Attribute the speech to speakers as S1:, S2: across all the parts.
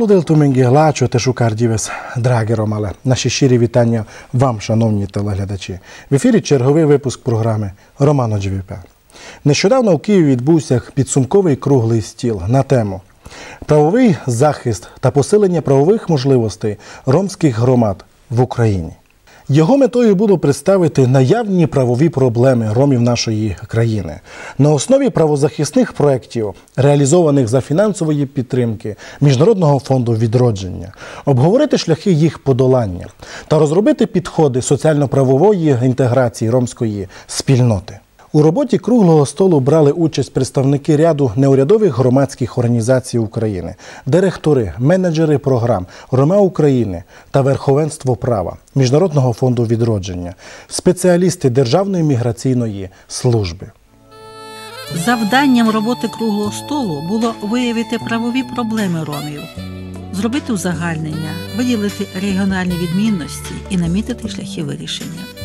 S1: Делудел Менгіглачо та Шукардівес, драгі Ромале, наші щирі вітання вам, шановні телеглядачі. В ефірі черговий випуск програми Романо Джвіпе. Нещодавно в Києві відбувся підсумковий круглий стіл на тему Правовий захист та посилення правових можливостей ромських громад в Україні. Його метою було представити наявні правові проблеми ромів нашої країни на основі правозахисних проєктів, реалізованих за фінансової підтримки Міжнародного фонду відродження, обговорити шляхи їх подолання та розробити підходи соціально-правової інтеграції ромської спільноти. У роботі круглого столу брали участь представники ряду неурядових громадських організацій України, директори, менеджери програм Рома України та Верховенство права Міжнародного фонду відродження, спеціалісти Державної міграційної служби.
S2: Завданням роботи круглого столу було виявити правові проблеми ромів, зробити узагальнення, виділити регіональні відмінності і намітити шляхи вирішення.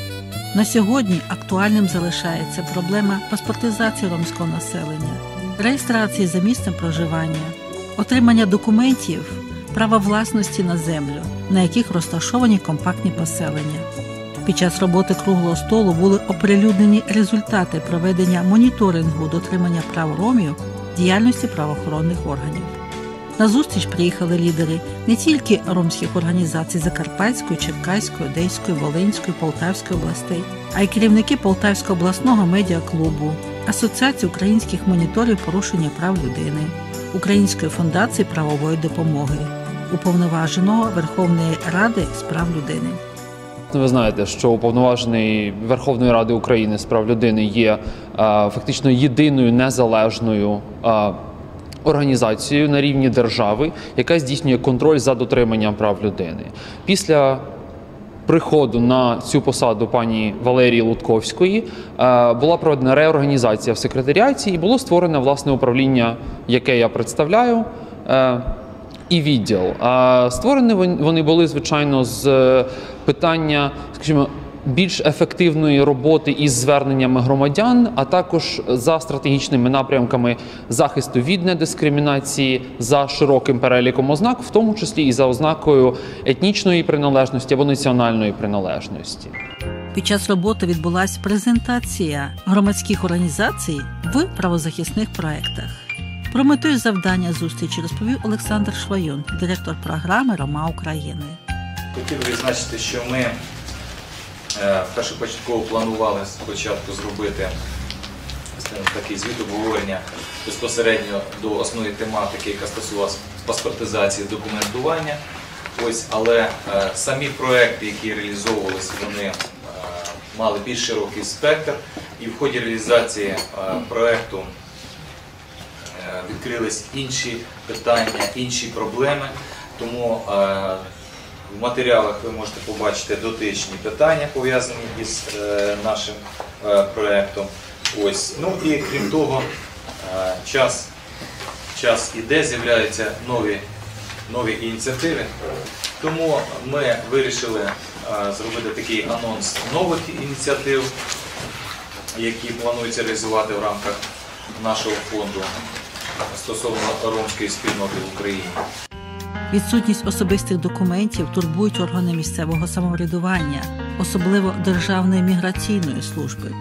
S2: На сьогодні актуальним залишається проблема паспортизації ромського населення, реєстрації за місцем проживання, отримання документів, права власності на землю, на яких розташовані компактні поселення. Під час роботи круглого столу були оприлюднені результати проведення моніторингу дотримання прав ромів діяльності правоохоронних органів. На зустріч приїхали лідери не тільки ромських організацій Закарпатської, Черкаської, Одеської, Волинської, Полтавської областей, а й керівники Полтавського обласного медіаклубу, Асоціації українських моніторів порушення прав людини, Української фундації правової допомоги, уповноваженого Верховної Ради з прав людини.
S3: Ви знаєте, що уповноважений Верховної Ради України з прав людини є е, фактично єдиною незалежною е, організацією на рівні держави, яка здійснює контроль за дотриманням прав людини. Після приходу на цю посаду пані Валерії Лутковської е, була проведена реорганізація в секретаріаті і було створене власне управління, яке я представляю. е, І відділ. А створені вони були звичайно з е, питання, скажімо, більш ефективної роботи із зверненнями громадян, а також за стратегічними напрямками захисту від недискримінації за широким переліком ознак, в тому числі і за ознакою етнічної приналежності або національної приналежності.
S2: Під час роботи відбулася презентація громадських організацій в правозахисних проєктах. Про мету і завдання зустрічі розповів Олександр Швайон, директор програми Рома України.
S4: Хотів би відзначити, що ми першопочатково планували спочатку зробити такий звіт обговорення безпосередньо до основної тематики, яка стосувалася паспортизації документування. Ось, але е, самі проекти, які реалізовувалися, вони е, мали більш широкий спектр, і в ході реалізації е, проекту е, відкрились інші питання, інші проблеми. Тому е, в матеріалах ви можете побачити дотичні питання, пов'язані із е, нашим е, проектом. Ось. Ну і крім того, е, час, час іде, з'являються нові, нові ініціативи. Тому ми вирішили зробити такий анонс нових ініціатив, які планується реалізувати в рамках нашого фонду стосовно ромської спільноти в Україні.
S2: Відсутність особистих документів турбують органи місцевого самоврядування, особливо Державної міграційної служби.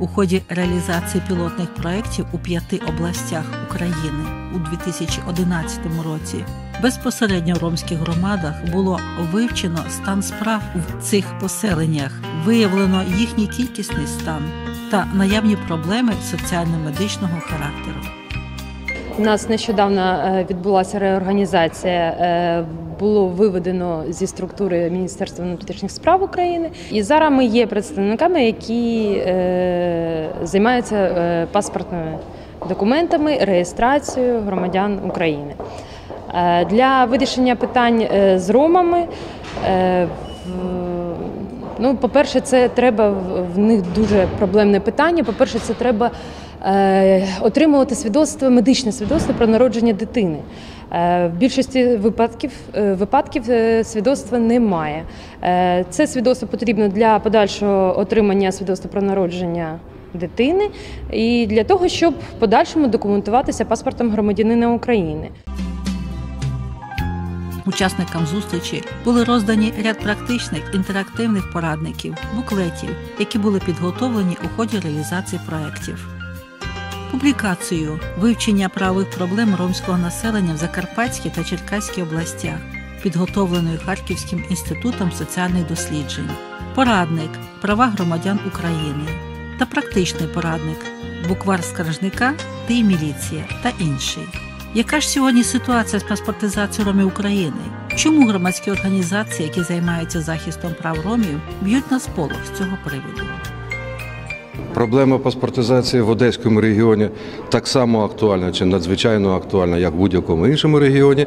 S2: У ході реалізації пілотних проєктів у п'яти областях України у 2011 році безпосередньо в ромських громадах було вивчено стан справ в цих поселеннях, виявлено їхній кількісний стан та наявні проблеми соціально-медичного характеру.
S5: У нас нещодавно е, відбулася реорганізація. е, Було виведено зі структури Міністерства внутрішніх справ України, і зараз ми є представниками, які е, займаються паспортними документами, реєстрацією громадян України. Для вирішення питань з ромами. Ну, по-перше, це треба в- них дуже проблемне питання. По-перше, це треба отримувати свідоцтво, медичне свідоцтво про народження дитини. Е, в більшості випадків, е, випадків е, свідоцтва немає. Е, це свідоцтво потрібно для подальшого отримання свідоцтва про народження дитини і для того, щоб в подальшому документуватися паспортом громадянина України.
S2: Учасникам зустрічі були роздані ряд практичних інтерактивних порадників, буклетів, які були підготовлені у ході реалізації проєктів. Публікацію вивчення правових проблем ромського населення в Закарпатській та Черкаській областях, підготовленою Харківським інститутом соціальних досліджень, порадник права громадян України та практичний порадник буквар скаржника та і міліція та інший. Яка ж сьогодні ситуація з паспортизацією ромів України? Чому громадські організації, які займаються захистом прав ромів, б'ють на сполох з цього приводу?
S6: Проблема паспортизації в Одеському регіоні так само актуальна чи надзвичайно актуальна, як в будь-якому іншому регіоні.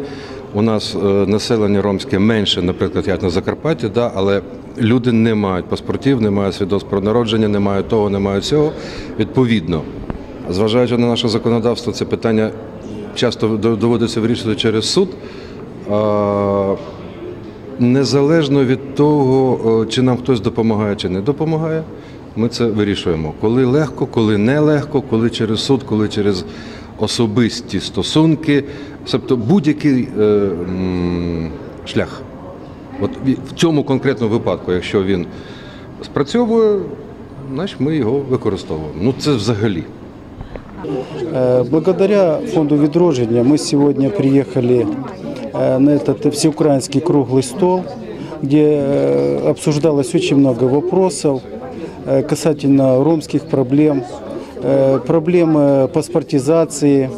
S6: У нас е, населення ромське менше, наприклад, як на Закарпатті, да, але люди не мають паспортів, не мають свідоцтв про народження, не мають того, не мають цього. Відповідно, зважаючи на наше законодавство, це питання часто доводиться вирішувати через суд. Незалежно від того, чи нам хтось допомагає чи не допомагає, ми це вирішуємо. Коли легко, коли не легко, коли через суд, коли через особисті стосунки, тобто будь-який е, м, шлях. От в цьому конкретному випадку, якщо він спрацьовує, значить ми його використовуємо. Ну це взагалі.
S7: Э, Благодаря фонду «Відродження» мы сегодня приехали э, на этот всеукраинский круглый стол, где э, обсуждалось очень много вопросов э, Касательно ромских проблем, э, проблемы паспортизации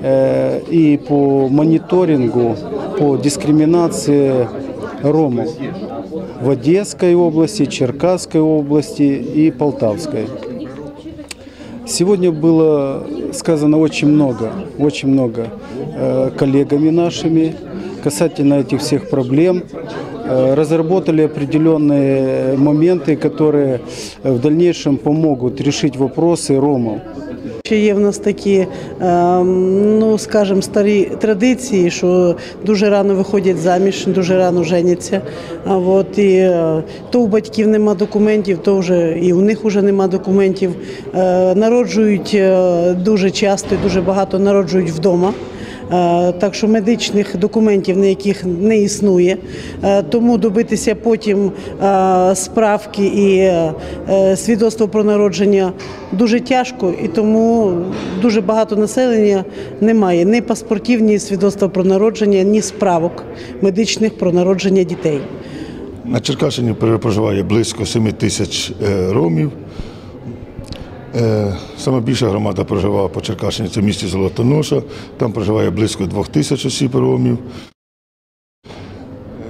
S7: э, и по мониторингу, по дискриминации ромов в Одесской области, Черкасской области и Полтавской. Сегодня было сказано очень много, очень много э, коллегами нашими касательно этих всех проблем. Э, Разработали определенные моменты, которые в дальнейшем помогут решить вопросы ромов.
S8: Ще є в нас такі, ем, ну скажімо, старі традиції, що дуже рано виходять заміж, дуже рано женяться. А от і е, то у батьків нема документів, то вже і у них вже нема документів. Е, Народжують е, дуже часто, і дуже багато народжують вдома. Е, Так що медичних документів ніяких не існує, Е, тому добитися потім е, справки і свідоцтво про народження дуже тяжко, і тому дуже багато населення не має ні паспортів, ні свідоцтва про народження, ні справок медичних про народження дітей.
S9: На Черкащині проживає близько 7 тисяч ромів. Е, Саме більша громада проживає по Черкащині, це в місті Золотоноша. Там проживає близько двох тисяч осіб ромів.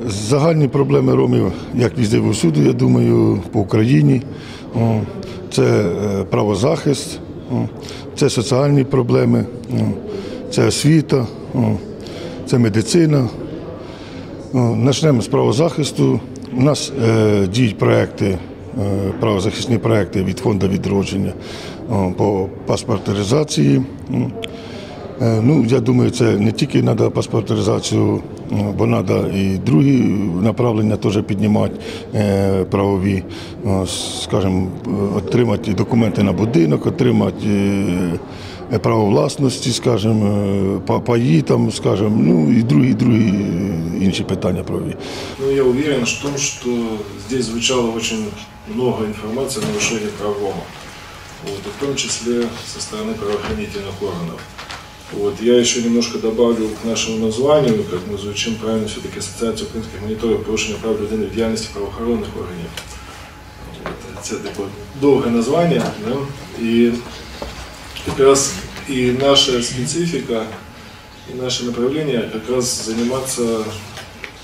S9: Загальні проблеми ромів, як візде всюди, я думаю, по Україні. Це е, правозахист, це соціальні проблеми, це освіта, це медицина. Почнемо з правозахисту. У нас е, діють проекти, правозахисні проекти від фонду відродження по паспортизації. Е, Ну, я думаю, це не тільки треба паспортизацію, бо треба і другі направлення теж піднімати е, правові, скажімо, отримати документи на будинок, отримати е, право власності, скажімо, е, па- паї, там, скажімо, ну і другі, другі е, інші питання правові.
S10: Ну, я уверен в том, что здесь звучало очень много информации на нарушение прав Рома, вот, и в том числе со стороны правоохранительных органов. Вот, я еще немножко добавлю к нашему названию, как мы звучим правильно, все-таки Ассоциация українських моніторів порушення прав людини в діяльності правоохоронних органів. Вот, це таке довге названня, да? і Якраз і наша специфіка, и наше направление как раз заниматься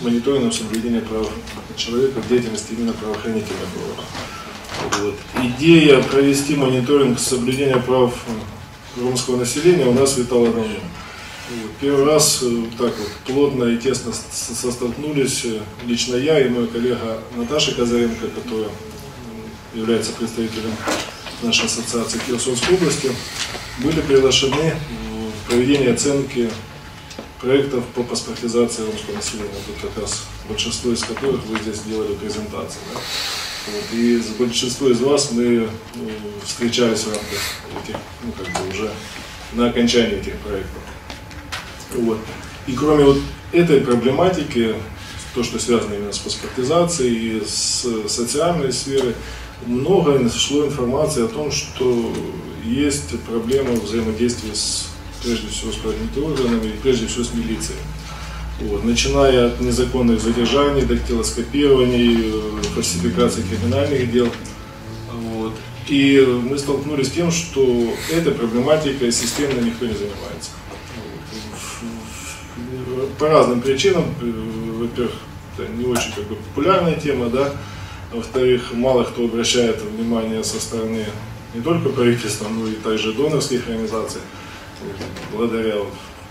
S10: мониторингом соблюдения прав человека в деятельности именно правоохранительных органов. Вот. Идея провести мониторинг соблюдения прав ромского населения у нас витала давно. Вот. Первый раз э, так вот плотно и тесно состолкнулись э, лично я и мой коллега Наташа Казаренко, которая является представителем нашей ассоциации Херсонской области, были приглашены в проведение оценки проектов по паспортизации русского населения. Тут как раз большинство из которых вы здесь делали презентации. да. Вот, и с большинство из вас мы ну, встречались в рамках этих, ну, как бы уже на окончании этих проектов. Вот. И кроме вот этой проблематики, то, что связано именно с паспортизацией и с социальной сферой, много шло информации о том, что есть проблема взаимодействия с, прежде всего, с правоохранительными органами и прежде всего с милицией. Вот, начиная от незаконных задержаний, дактилоскопирований, э, фальсификации криминальных дел. Вот. И мы столкнулись с тем, что этой проблематикой системно никто не занимается. По разным причинам, э, во-первых, это не очень как бы, популярная тема, да, во-вторых, мало кто обращает внимание со стороны не только правительства, но и также донорских организаций. Благодаря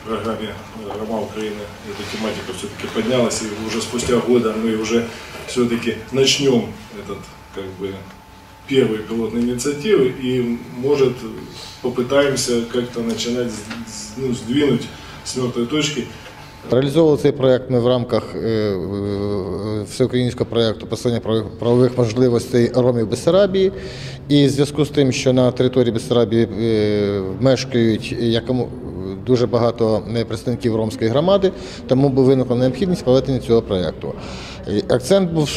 S10: программе Рома Украины эта тематика все-таки поднялась, и уже спустя года мы уже все-таки начнем этот как бы первые пилотные инициативы и может попытаемся как-то начинать ну, сдвинуть с мертвой точки
S11: Реалізовували цей проект ми в рамках е, е, всеукраїнського проєкту посилення правових- можливостей ромів Бессарабії. І в зв'язку з тим, що на території Бессарабії е, мешкають якому дуже багато представників ромської громади, тому була виникла необхідність проведення цього проєкту. Акцент був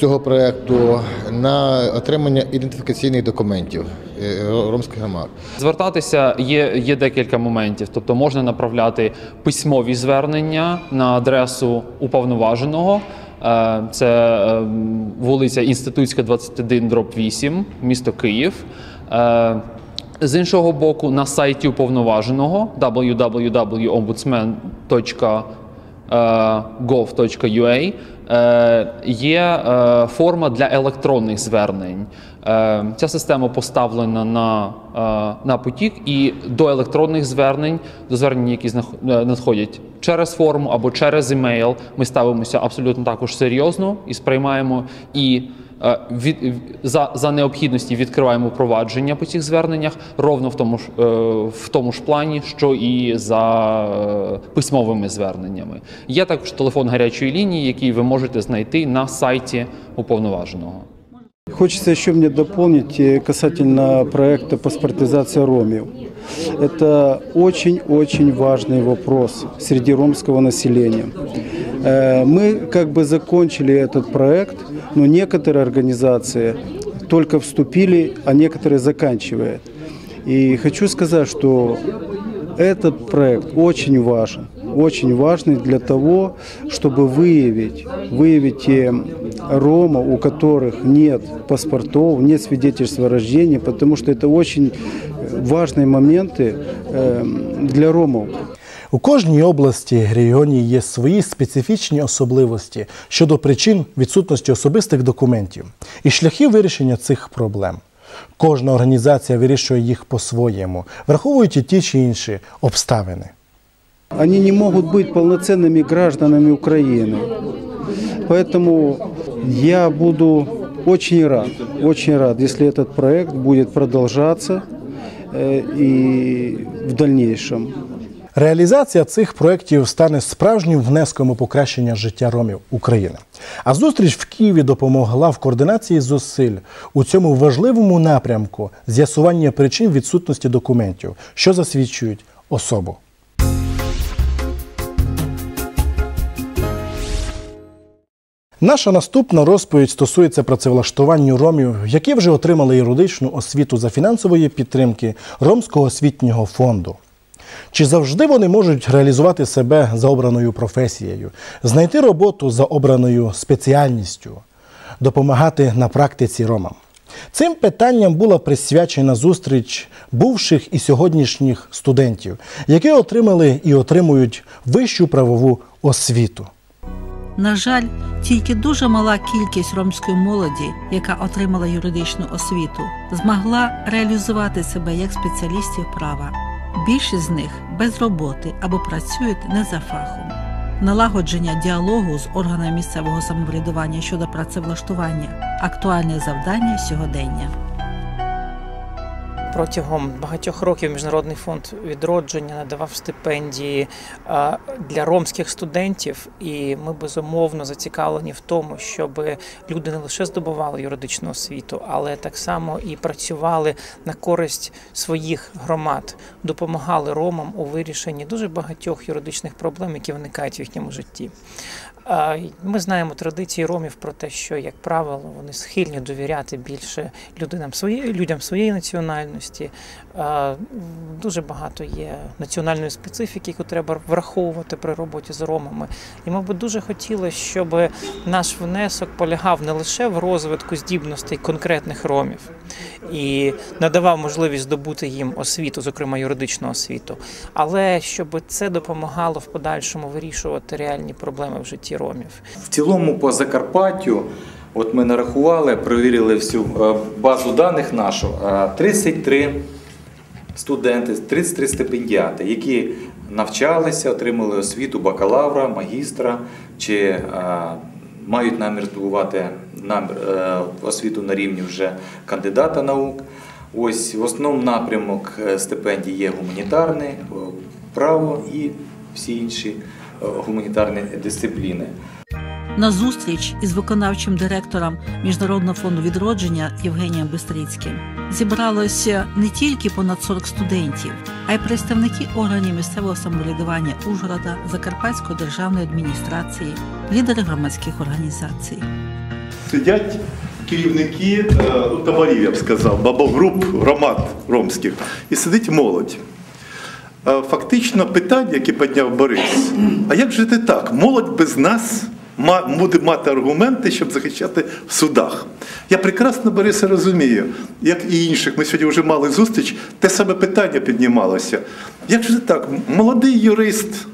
S11: цього проєкту на отримання ідентифікаційних документів е, ромських громад.
S3: Звертатися є, є декілька моментів. Тобто можна направляти письмові звернення на адресу уповноваженого. Е, Це е, вулиця Інститутська, 21, дроб 8, місто Київ. Е, З іншого боку, на сайті уповноваженого www.ombudsman.com gov.ua е, є е, форма для електронних звернень. Е, Ця система поставлена на, е, на потік, і до електронних звернень, до звернень, які е, надходять через форму або через емейл, ми ставимося абсолютно також серйозно і сприймаємо і. е, Від за, за необхідності відкриваємо провадження по цих зверненнях ровно в тому ж е, в тому ж плані, що і за е, письмовими зверненнями. Є також телефон гарячої лінії, який ви можете знайти на сайті уповноваженого.
S7: Хочется еще мне дополнить э, касательно проекта паспортизация ромів. Это очень-очень важный вопрос среди ромского населения. Э, Мы как бы закончили этот проект, но некоторые организации только вступили, а некоторые заканчивают. И хочу сказать, что этот проект очень важен, очень важный для того, чтобы выявить, выявить те ромов, у которых нет паспортов, нет свидетельства о рождении, потому что это очень важные моменты э, для ромов.
S1: У кожній області регіоні є свої специфічні особливості щодо причин відсутності особистих документів і шляхів вирішення цих проблем. Кожна організація вирішує їх по-своєму, враховуючи ті чи інші обставини.
S7: Они не могут быть полноценными гражданами Украины. Поэтому я буду очень рад, очень рад, если этот проект будет продолжаться э, и в дальнейшем.
S1: Реалізація цих проєктів стане справжнім внеском у покращення життя ромів України. А зустріч в Києві допомогла в координації зусиль у цьому важливому напрямку з'ясування причин відсутності документів, що засвідчують особу. Наша наступна розповідь стосується працевлаштування ромів, які вже отримали юридичну освіту за фінансової підтримки Ромського освітнього фонду. Чи завжди вони можуть реалізувати себе за обраною професією, знайти роботу за обраною спеціальністю, допомагати на практиці ромам? Цим питанням була присвячена зустріч бувших і сьогоднішніх студентів, які отримали і отримують вищу правову освіту.
S2: На жаль, тільки дуже мала кількість ромської молоді, яка отримала юридичну освіту, змогла реалізувати себе як спеціалістів права. Більшість з них без роботи або працюють не за фахом. Налагодження діалогу з органами місцевого самоврядування щодо працевлаштування актуальне завдання сьогодення.
S12: Протягом багатьох років Міжнародний фонд відродження надавав стипендії для ромських студентів, і ми безумовно зацікавлені в тому, щоб люди не лише здобували юридичну освіту, але так само і працювали на користь своїх громад, допомагали ромам у вирішенні дуже багатьох юридичних проблем, які виникають в їхньому житті. Ми знаємо традиції ромів про те, що, як правило, вони схильні довіряти більше людинам своєї людям своєї національності. Дуже багато є національної специфіки, яку треба враховувати при роботі з ромами. І ми би дуже хотіли, щоб наш внесок полягав не лише в розвитку здібностей конкретних ромів і надавав можливість здобути їм освіту, зокрема юридичну освіту, але щоб це допомагало в подальшому вирішувати реальні проблеми в житті ромів.
S4: В цілому по Закарпаттю, от ми нарахували, перевірили всю е, базу даних нашу, е, 33 студенти, 33 стипендіати, які навчалися, отримали освіту бакалавра, магістра чи е, мають намір здобувати намір, е, освіту на рівні вже кандидата наук. Ось в основному напрямок е, стипендій є гуманітарний, право і всі інші гуманітарні дисципліни.
S2: На зустріч із виконавчим директором Міжнародного фонду відродження Євгенієм Бистрицьким зібралося не тільки понад 40 студентів, а й представники органів місцевого самоврядування Ужгорода, Закарпатської державної адміністрації, лідери громадських організацій.
S13: сидять керівники е, ну, таборів, я б сказав, бабогруп громад ромських, і сидить молодь. Е, Фактично питання, яке підняв Борис, а як жити так? Молодь без нас буде мати аргументи, щоб захищати в судах. Я прекрасно Бориса розумію, як і інших, ми сьогодні вже мали зустріч, те саме питання піднімалося. Як же так? Молодий юрист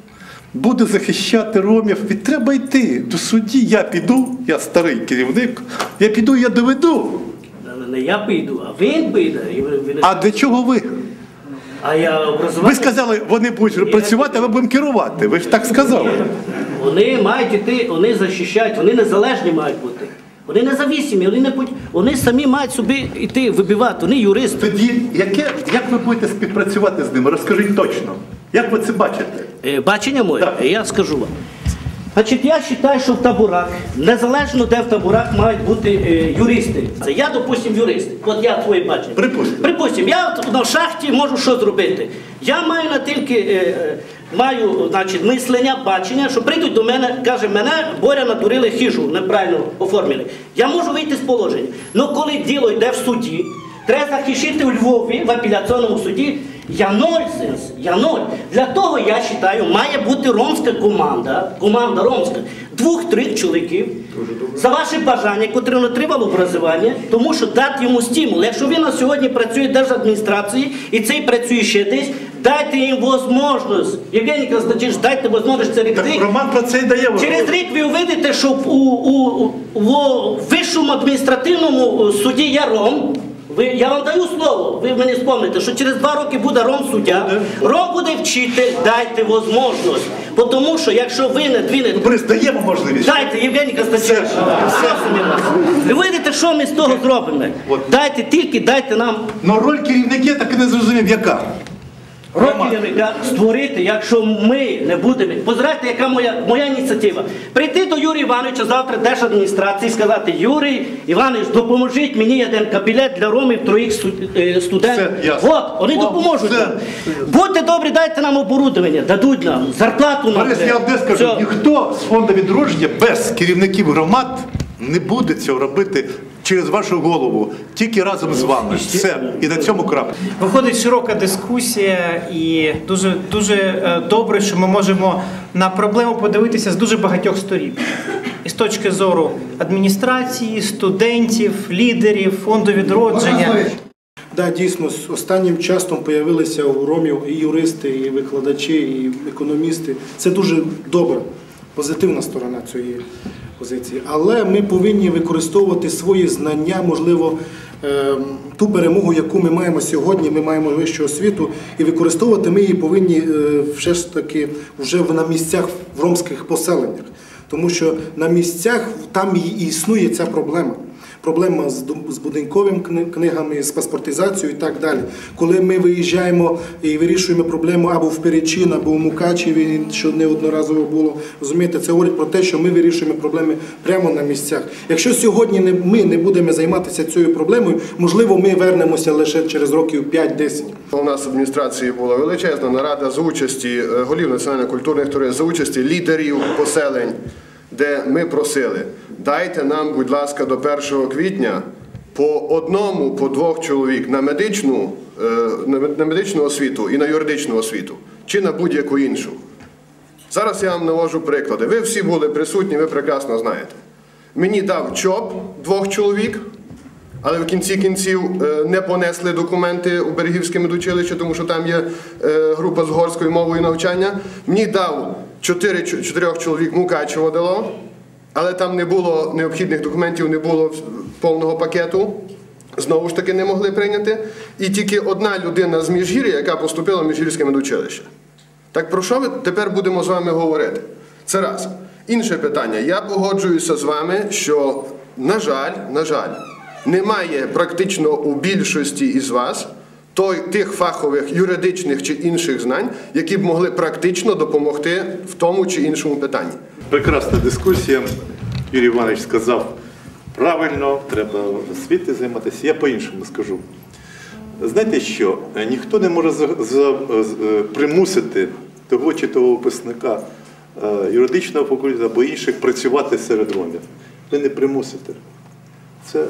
S13: буде захищати ромів, і треба йти до судді. Я піду, я старий керівник, я піду, я доведу.
S14: Не я піду, а він піде. І ви- не-
S13: А для чого ви?
S14: А я
S13: Ви сказали, вони будуть працювати, а ми будемо керувати. Ви ж так сказали.
S14: Вони мають іти, вони захищають, вони незалежні мають бути. Вони независимі, вони не будь- вони самі мають собі йти вибивати, вони юристи.
S13: Тоді яке, як ви будете співпрацювати з ними? Розкажіть точно. Як ви це бачите?
S14: Е, Бачення моє, я скажу вам. Значить, я вважаю, що в таборах, незалежно де в таборах мають бути е, юристи. Це я, допустим, юрист. От я твоє бачення.
S13: Припустимо.
S14: Припустимо, я от на шахті можу що зробити. Я маю на тільки е, е, маю значить, мислення, бачення, що прийдуть до мене, каже, мене боря надурили хижу, неправильно оформили. Я можу вийти з положення. Ну коли діло йде в суді, треба захищити у Львові в апеляційному суді. Я нонсенс, я. Для того я вважаю, має бути ромська команда, команда ромська, двох-трьох чоловіків за ваше бажання, котрі не отримали образування, тому що дати йому стимул. Якщо він на сьогодні працює в держадміністрації і цей працює ще десь, дайте їм можливість. Євгеній Константинович, дайте можливість це рік.
S13: Роман про це й дає.
S14: Через рік ви увидите, що у, у, у, у вищому адміністративному суді є ром. Ви, я вам даю слово, ви мені спомните, що через два роки буде ром суддя, ром буде вчитель, дайте можливість. Тому що якщо ви не двінете...
S13: Борис, даємо можливість.
S14: Дайте, євгеніка Константинович. Ви видите, що ми з того зробимо. Дайте тільки, дайте нам
S13: Ну роль керівника так і не зрозумів, яка.
S14: Років створити, якщо ми не будемо. Позирайте, яка моя, моя ініціатива. Прийти до Юрія Івановича завтра держадміністрації і сказати, Юрій Іванович, допоможіть мені один кабінет для ромів троїх е, студентів.
S13: Все.
S14: От, вони
S13: О,
S14: допоможуть.
S13: все.
S14: Будьте добрі, дайте нам оборудовання, дадуть нам, зарплату нам.
S13: Борис, я одне скажу, ніхто з фонду відродження без керівників громад не буде цього робити через вашу голову, тільки разом з вами. Все. І на цьому крапка.
S15: Виходить широка дискусія, і дуже дуже е, добре, що ми можемо на проблему подивитися з дуже багатьох сторін. І з точки зору адміністрації, студентів, лідерів, фонду відродження.
S16: Да, дійсно, з останнім часом з'явилися у ромів і юристи, і викладачі, і економісти. Це дуже добра, позитивна сторона цієї позиції. Але ми повинні використовувати свої знання, можливо, ем, ту перемогу, яку ми маємо сьогодні, ми маємо вищу освіту, і використовувати ми її повинні е, все ж таки вже на місцях в ромських поселеннях. Тому що на місцях там і існує ця проблема. Проблема з з будинковими книгами, з паспортизацією і так далі. Коли ми виїжджаємо і вирішуємо проблему або в Перечин, або в Мукачеві, що неодноразово було, розумієте, це говорить про те, що ми вирішуємо проблеми прямо на місцях. Якщо сьогодні ми не будемо займатися цією проблемою, можливо, ми вернемося лише через років 5-10.
S17: У нас в адміністрації була величезна нарада за участі е, голів національно-культурних туристів, за участі лідерів поселень, де ми просили, дайте нам, будь ласка, до 1 квітня по одному, по двох чоловік на медичну, е, на медичну освіту і на юридичну освіту, чи на будь-яку іншу. Зараз я вам навожу приклади. Ви всі були присутні, ви прекрасно знаєте. Мені дав ЧОП двох чоловік, але в кінці кінців е, не понесли документи у Берегівське медучилище, тому що там є е, група з горською мовою навчання. Мені дав чотирьох чоловік Мукачево дало, але там не було необхідних документів, не було повного пакету. Знову ж таки не могли прийняти. І тільки одна людина з Міжгір'я, яка поступила в Міжгірське медучилище. Так про що ми тепер будемо з вами говорити? Це раз. Інше питання. Я погоджуюся з вами, що, на жаль, на жаль, немає практично у більшості із вас той, тих фахових юридичних чи інших знань, які б могли практично допомогти в тому чи іншому питанні.
S13: Прекрасна дискусія. Юрій Іванович сказав правильно, треба освіти займатися. Я по-іншому скажу. Знаєте що? Ніхто не може примусити того чи того випускника е, юридичного факультету або інших працювати серед ромів. Ви не примусите. Це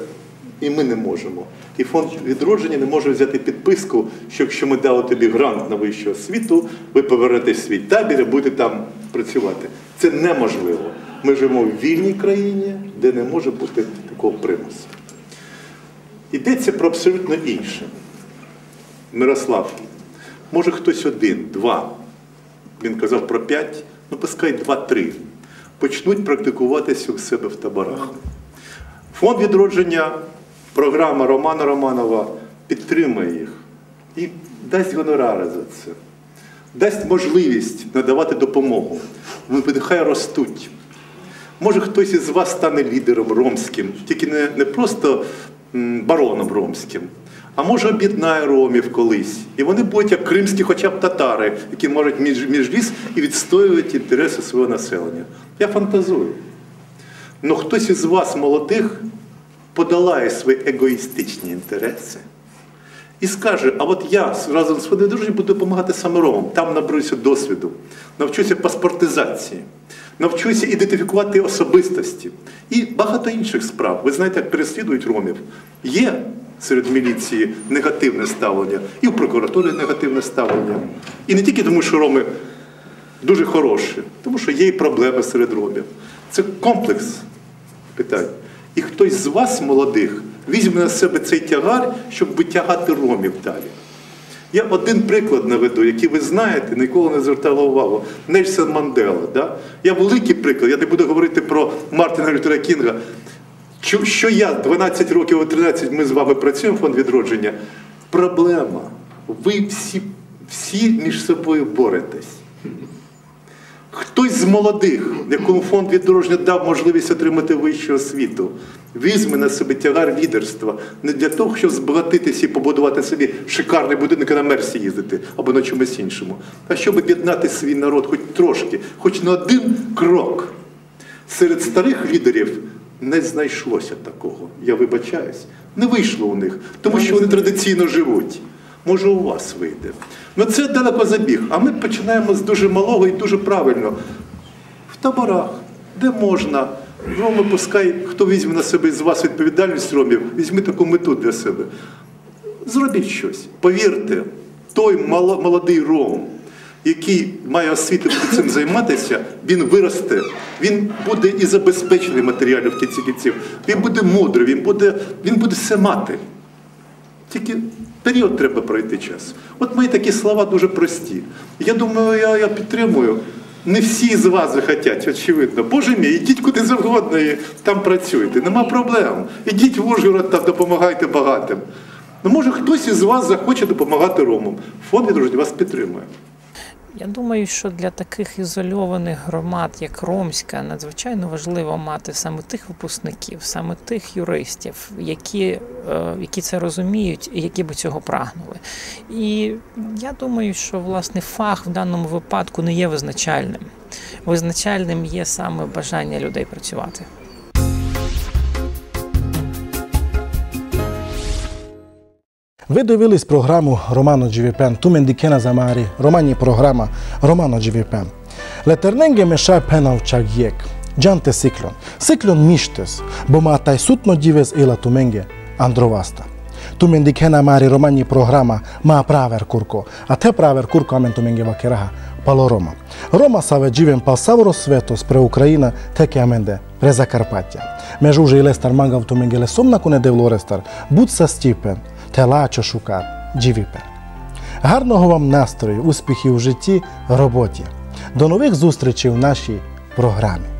S13: і ми не можемо. І фонд відродження не може взяти підписку, що якщо ми дали тобі грант на вищу освіту, ви повернетесь в свій табір і будете там працювати. Це неможливо. Ми живемо в вільній країні, де не може бути такого примусу. Йдеться про абсолютно інше. Мирослав, може хтось один, два, він казав про п'ять, ну пускай два-три, почнуть практикуватися у себе в таборах. Фонд відродження, програма Романа Романова підтримує їх і дасть гонорари за це, дасть можливість надавати допомогу. Вони нехай ростуть. Може, хтось із вас стане лідером ромським, тільки не, не просто бароном ромським, а може об'єднає ромів колись. І вони будуть як кримські, хоча б татари, які можуть між, міжліс і відстоюють інтереси свого населення. Я фантазую. Ну хтось із вас, молодих, подолає свої егоїстичні інтереси і скаже: а от я разом з своєю дружнею буду допомагати саме ромам, там наберуся досвіду, навчуся паспортизації, навчуся ідентифікувати особистості і багато інших справ. Ви знаєте, як переслідують ромів. Є серед міліції негативне ставлення, і в прокуратурі негативне ставлення. І не тільки тому, що роми дуже хороші, тому що є і проблеми серед ромів. Це комплекс питань. І хтось з вас, молодих, візьме на себе цей тягар, щоб витягати ромів далі. Я один приклад наведу, який ви знаєте, ніколи не звертала увагу. Нельсон Мандела. Да? Я великий приклад, я не буду говорити про Мартина Лютера Кінга. Що, я 12 років, 13 ми з вами працюємо, фонд відродження. Проблема. Ви всі, всі між собою боретесь. Хтось з молодих, якому фонд відродження дав можливість отримати вищу освіту, візьме на себе тягар лідерства не для того, щоб збагатитися і побудувати собі шикарний будинок і на мерсі їздити або на чомусь іншому, а щоб об'єднати свій народ хоч трошки, хоч на один крок. Серед старих лідерів не знайшлося такого. Я вибачаюсь. Не вийшло у них, тому що вони традиційно живуть. Може, у вас вийде. Ну це далеко забіг. А ми починаємо з дуже малого і дуже правильно. В таборах, де можна. Роми, пускай, хто візьме на себе з вас відповідальність ромів, візьми таку мету для себе. Зробіть щось. Повірте, той молодий ром, який має освіту цим займатися, він виросте, він буде і забезпечений матеріально в кінці кінців. Він буде мудрий, він буде, він буде все мати. Тільки період треба пройти час. От мої такі слова дуже прості. Я думаю, я, я підтримую. Не всі з вас захотять, очевидно. Боже мій, ідіть куди завгодно і там працюйте. Нема проблем. Ідіть в Ужгород, та допомагайте багатим. Ну, може, хтось із вас захоче допомагати ромам. Фонд відродження вас підтримує.
S12: Я думаю, що для таких ізольованих громад, як Ромська, надзвичайно важливо мати саме тих випускників, саме тих юристів, які, е, які це розуміють і які би цього прагнули. І я думаю, що власне фах в даному випадку не є визначальним. Визначальним є саме бажання людей працювати.
S1: Ви дивились програму Романо Дживіпен, ту мендікена замарі, романі програма Романо Дживіпен. Летерненге меша пенав чаг'єк. Джанте сиклон. Сиклон міштес, бо ма сутно дівес іла туменге андроваста. Programa ma praver kurko, a te praver kurko amen tu menge vakeraha palo Roma. Roma save dživim pal savro svetos pre Ukrajina teke amende pre Zakarpatja. Među uže i lestar mangav tu mengele somna kune devlo restar, bud sa стіпен, те лачо шукар, дživipен. Гарного вам настрою, успіхів у житті, роботі. До нових зустрічей в нашій програмі.